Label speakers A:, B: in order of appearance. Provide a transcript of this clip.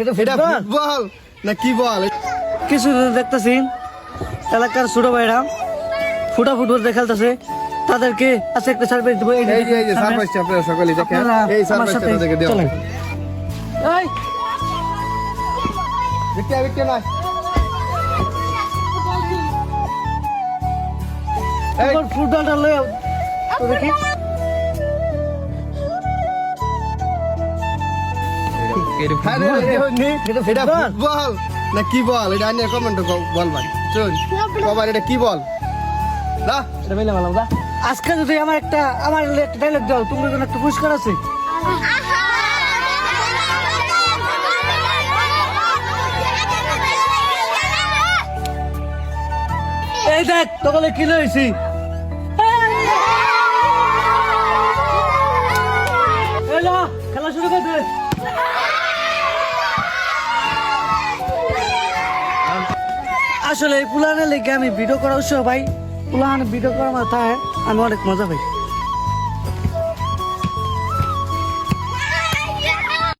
A: এটা ফুটবল?
B: না কি বল?
A: কিছু দেখতেছি। এলাকার ছোট ভাইরা ফুটা ফুটবল খেলতেছে। তাদেরকে আছে একটা সার্ভিস দেবো।
B: এই যে যে আপনারা সকলেই দেখেন। এই
A: সাথে
B: তাদেরকে দেওয়া।
A: এই,
B: হবে কে না
A: ফুটবলটা লয়ে তো দেখি। এটা
B: ফুটবল না কি বল? এটা আনিয়ে কমেন্ট বল ভাই। চল। বাবা এটা কি বল? না?
A: এটা মেলে ভালো দা আজকে যদি আমার একটা আমার একটা ডায়লগ দাও তোমার জন্য একটা পুরস্কার আছে। এই দেখ তোকে কি লইছি? এলো খেলা শুরু করে দে। আসলে এই পুলানের লেগে আমি ভিডিও করা উৎসাহ ভাই পুলান ভিডিও করার মাথায় আমি অনেক মজা পাই।